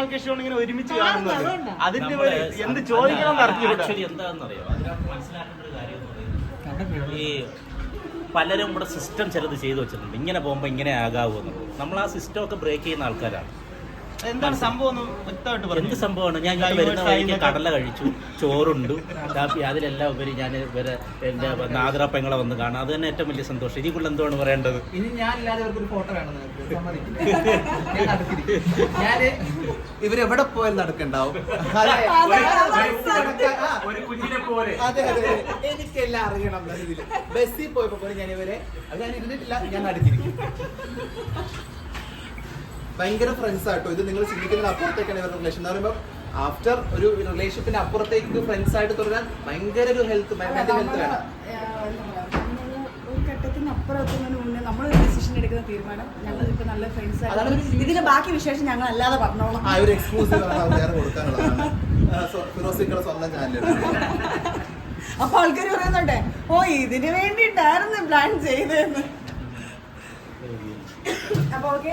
ആൾക്ക് ഇഷ്ടമാണ് ഇങ്ങനെ ഒരുമിച്ച് കാണുന്നത്. അതിന്റെ എന്ത് ചോദിക്കണം ആക്ച്വലി അതിനകത്ത് മനസ്സിലാക്കേണ്ട ഒരു കാര്യം ഈ പലരും ഇവിടെ സിസ്റ്റം ചിലത് ചെയ്തു വെച്ചിട്ടുണ്ട്. ഇങ്ങനെ പോകുമ്പോൾ ഇങ്ങനെ ആകാവുമെന്ന് നമ്മൾ ആ സിസ്റ്റം ഒക്കെ ബ്രേക്ക് ചെയ്യുന്ന ആൾക്കാരാണ്. എന്താണ് സംഭവം എന്ത് പറഞ്ഞു? സംഭവമാണ്? ഞാൻ ഇങ്ങോട്ട് വരുന്ന വഴിക്ക് കടല കഴിച്ചു ചോറുണ്ടു. കാപ്പി അതിലെല്ലാം ഉപരി ഞാൻ ഇവരെ എന്റെ നാദറ പെങ്ങളെ വന്ന് കാണാം. അത് തന്നെ ഏറ്റവും വലിയ സന്തോഷം. ഇതിക്കുള്ള എന്തുവാണ് പറയേണ്ടത്? ഇനി ഞാൻ ഇല്ലാതെ ഇവർക്ക് ഒരു ഫോട്ടോ വേണം നിങ്ങൾക്ക് സമ്മതിക്കില്ല. ഞാൻ ഇവരെവിടെ പോയാൽ നടക്കണ്ടാവും. ഒരു- ഒരു- കുഞ്ഞിനെ പോലെ. അതെ അതെ. അതെ. എനിക്കെല്ലാം അറിയണം ബസ്സിൽ പോയപ്പോ ഞാൻ ഇവരെ ഞാൻ ഇരുന്നിട്ടില്ല ഞാൻ നടക്കിരിക്കും. ഭയങ്കര ഫ്രണ്ട്സ് ആട്ടോ ഇത് നിങ്ങൾ ചിന്തിക്കുന്നതിന് അപ്പുറത്തേക്കാണ് ഇവരുടെ റിലേഷൻ എന്ന് പറയുമ്പോൾ ആഫ്റ്റർ ഒരു റിലേഷൻഷിപ്പിന് അപ്പുറത്തേക്ക് ഫ്രണ്ട്സ് ആയിട്ട് തുടരാൻ ഭയങ്കര ഒരു ഹെൽത്ത് മെന്റൽ ഹെൽത്ത് വേണം. ഒരു ഘട്ടത്തിന് അപ്പുറം നമ്മൾ ഒരു ഡിസിഷൻ എടുക്കുന്ന തീരുമാനം. ഞങ്ങൾ ഇപ്പൊ നല്ല ഫ്രണ്ട്സ് അതാണ് ഒരു ഇതിന്റെ ബാക്കി വിശേഷം ഞങ്ങൾ അല്ലാതെ പറഞ്ഞോളാം. ആ ഒരു എക്സ്ക്ലൂസീവ് സ്വന്തം അപ്പൊ ആൾക്കാർ പറയുന്നുണ്ടേ ഓ ഇതിന് വേണ്ടിയിട്ടായിരുന്നു പ്ലാൻ ചെയ്തതെന്ന്. അപ്പൊ ഓക്കെ